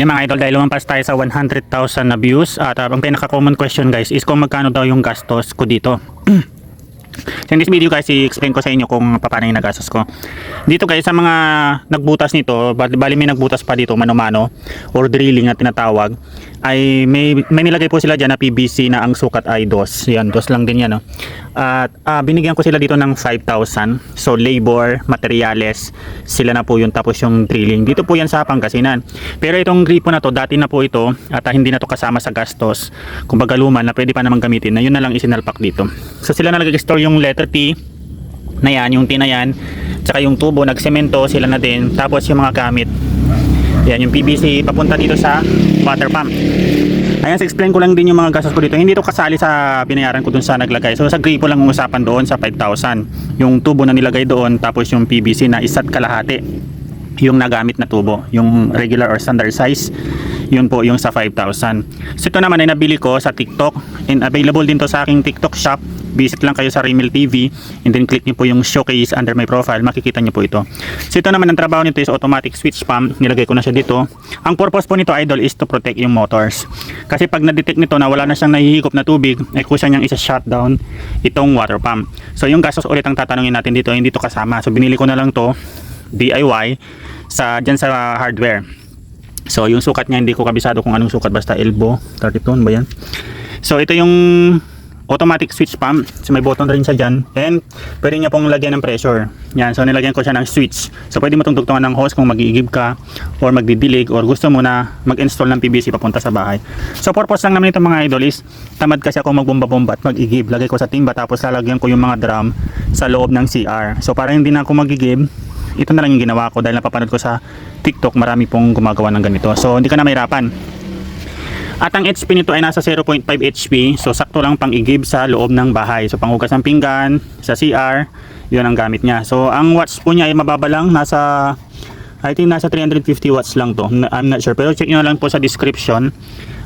Yung mga idol, dahil lumampas tayo sa 100,000 na views at uh, ang pinaka-common question guys is kung magkano daw yung gastos ko dito. So in this video guys, i-explain ko sa inyo kung paano yung nagastos ko. Dito guys, sa mga nagbutas nito, bali may nagbutas pa dito, mano-mano, or drilling na tinatawag, ay may, may nilagay po sila dyan na PVC na ang sukat ay dos. Yan, dos lang din yan. No? At ah, binigyan ko sila dito ng 5,000. So labor, materials, sila na po yun tapos yung drilling. Dito po yan sa Pangasinan. Pero itong gripo na to, dati na po ito at ah, hindi na to kasama sa gastos. Kumbaga luman na pwede pa naman gamitin na yun na lang isinalpak dito. So sila na nag-store yung letter T na yan, yung T na yan, tsaka yung tubo, nagsemento sila na din. Tapos yung mga gamit, yan, yung PVC papunta dito sa water pump. Ayan, sa explain ko lang din yung mga gastos ko dito. Hindi to kasali sa binayaran ko dun sa naglagay. So sa gripo lang ang usapan doon sa 5,000. Yung tubo na nilagay doon, tapos yung PVC na isa't kalahati yung nagamit na tubo, yung regular or standard size, yun po yung sa 5,000. So ito naman ay nabili ko sa TikTok and available din to sa aking TikTok shop. Visit lang kayo sa Remil TV and then click niyo po yung showcase under my profile, makikita niyo po ito. So ito naman ang trabaho nito is automatic switch pump, nilagay ko na siya dito. Ang purpose po nito idol is to protect yung motors. Kasi pag na-detect nito na wala na siyang nahihigop na tubig, ay kusa niyang isa-shutdown itong water pump. So yung gastos ulit ang tatanungin natin dito, hindi to kasama. So binili ko na lang to DIY sa dyan sa hardware. So yung sukat niya hindi ko kabisado kung anong sukat basta elbow 32 ba yan? So ito yung automatic switch pump. So may button rin siya dyan and pwede niya pong lagyan ng pressure. Yan, so nilagyan ko siya ng switch. So pwede mo itong tugtungan ng hose kung mag-iigib ka or magdidilig or gusto mo na mag-install ng PVC papunta sa bahay. So purpose lang naman ito mga idol is tamad kasi ako magbomba-bomba at mag-igib. Lagay ko sa timba tapos lalagyan ko yung mga drum sa loob ng CR. So para hindi na ako mag-igib, ito na lang yung ginawa ko dahil napapanood ko sa TikTok marami pong gumagawa ng ganito. So hindi ka na mahirapan. At ang HP nito ay nasa 0.5 HP. So sakto lang pang igib sa loob ng bahay. So panghugas ng pinggan, sa CR, yun ang gamit niya. So ang watts po niya ay mababa lang. Nasa, I think nasa 350 watts lang to. I'm not sure. Pero check nyo lang po sa description.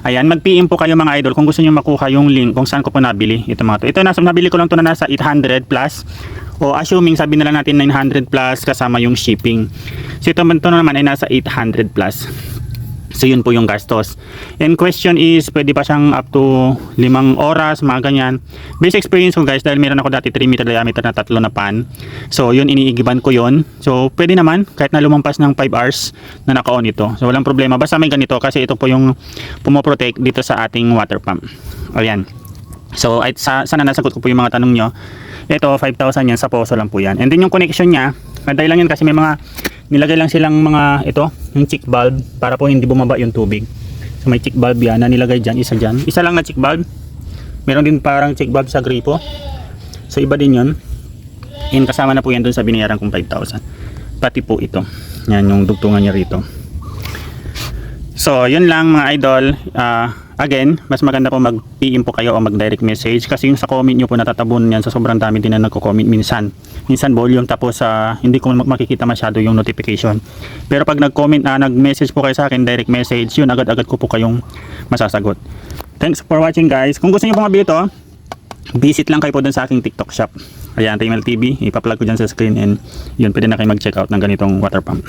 Ayan, mag-PM po kayo mga idol kung gusto niyo makuha yung link kung saan ko po nabili ito mga to. Ito nasa nabili ko lang to na nasa 800 plus o assuming sabi na lang natin 900 plus kasama yung shipping. So ito, ito naman ay nasa 800 plus. So yun po yung gastos. And question is, pwede pa siyang up to 5 oras, mga ganyan. Base experience ko guys, dahil meron ako dati 3 meter diameter na tatlo na pan. So yun, iniigiban ko yun. So pwede naman, kahit na lumampas ng 5 hours na naka-on ito. So walang problema, basta may ganito kasi ito po yung pumoprotect dito sa ating water pump. Ayan. So ay, sa, sana nasagot ko po yung mga tanong nyo. Ito, 5,000 yan, sa poso lang po yan. And then yung connection niya, Pantay lang yun kasi may mga nilagay lang silang mga ito, yung chick bulb para po hindi bumaba yung tubig. So may chick bulb yan na nilagay dyan, isa dyan. Isa lang na chick bulb. Meron din parang chick bulb sa gripo. So iba din yun. And kasama na po yan dun sa binayaran kong 5,000. Pati po ito. Yan yung dugtungan niya rito. So, yun lang mga idol. Ah, again, mas maganda po mag-PM po kayo o mag-direct message kasi yung sa comment nyo po natatabon yan sa sobrang dami din na nagko-comment minsan. Minsan volume tapos sa hindi ko mak- makikita masyado yung notification. Pero pag nag-comment na nag-message po kayo sa akin, direct message, yun agad-agad ko po kayong masasagot. Thanks for watching guys. Kung gusto niyo pong mabili to, visit lang kayo po dun sa aking TikTok shop. Ayan, Taimel TV. Ipa-plug ko dyan sa screen and yun, pwede na kayo mag-check out ng ganitong water pump.